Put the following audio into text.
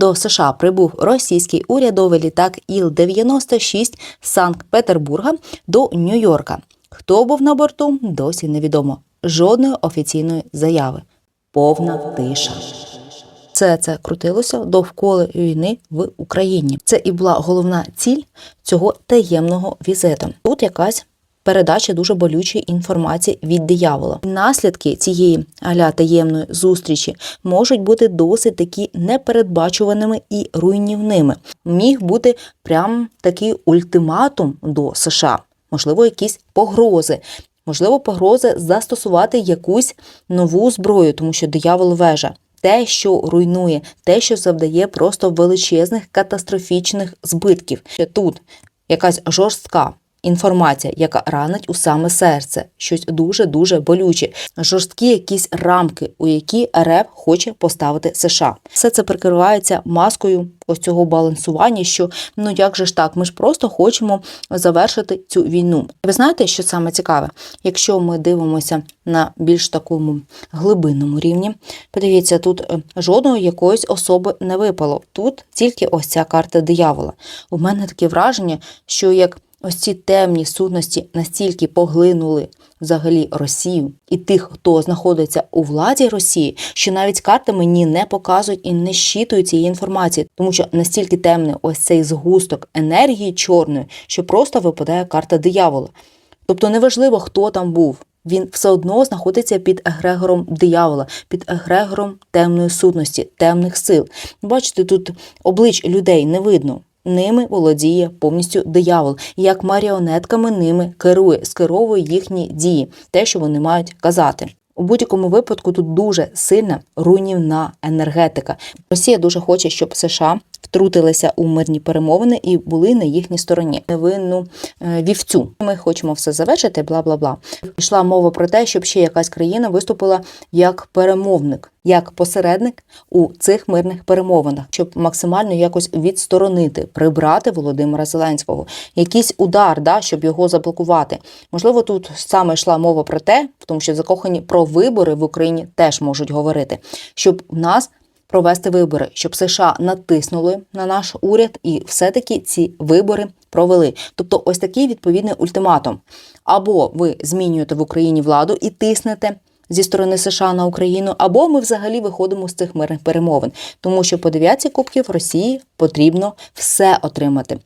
до США прибув російський урядовий літак Іл-96 з Санкт-Петербурга до Нью-Йорка. Хто був на борту, досі невідомо. Жодної офіційної заяви. Повна тиша. Все це крутилося довкола війни в Україні. Це і була головна ціль цього таємного візиту. Тут якась передача дуже болючої інформації від диявола. Наслідки цієї аля таємної зустрічі можуть бути досить такі непередбачуваними і руйнівними. Міг бути прям такий ультиматум до США, можливо, якісь погрози. Можливо, погрози застосувати якусь нову зброю, тому що диявол вежа те, що руйнує, те, що завдає просто величезних катастрофічних збитків. Тут якась жорстка інформація, яка ранить у саме серце, щось дуже дуже болюче, жорсткі якісь рамки, у які РФ хоче поставити США. Все це прикривається маскою ось цього балансування. Що ну як же ж так? Ми ж просто хочемо завершити цю війну. Ви знаєте, що саме цікаве? Якщо ми дивимося на більш такому глибинному рівні, подивіться, тут е, жодної якоїсь особи не випало. Тут тільки ось ця карта диявола. У мене таке враження, що як ось ці темні сутності настільки поглинули взагалі Росію і тих, хто знаходиться у владі Росії, що навіть карти мені не показують і не щитують цієї інформації, тому що настільки темний ось цей згусток енергії чорної, що просто випадає карта диявола. Тобто неважливо, хто там був. Він все одно знаходиться під егрегором диявола, під егрегором темної сутності, темних сил. Бачите, тут облич людей не видно. Ними володіє повністю диявол, як маріонетками ними керує, скеровує їхні дії, те, що вони мають казати. У будь-якому випадку тут дуже сильна руйнівна енергетика. Росія дуже хоче, щоб США втрутилися у мирні перемовини і були на їхній стороні. Невинну е, вівцю. Ми хочемо все завершити, бла бла бла. Йшла мова про те, щоб ще якась країна виступила як перемовник, як посередник у цих мирних перемовинах, щоб максимально якось відсторонити, прибрати Володимира Зеленського. Якийсь удар, да, щоб його заблокувати. Можливо, тут саме йшла мова про те, в тому що закохані про вибори в Україні теж можуть говорити, щоб в нас провести вибори, щоб США натиснули на наш уряд і все-таки ці вибори провели. Тобто, ось такий відповідний ультиматум. Або ви змінюєте в Україні владу і тиснете. Зі сторони США на Україну, або ми взагалі виходимо з цих мирних перемовин, тому що по дев'ятці кубків Росії потрібно все отримати.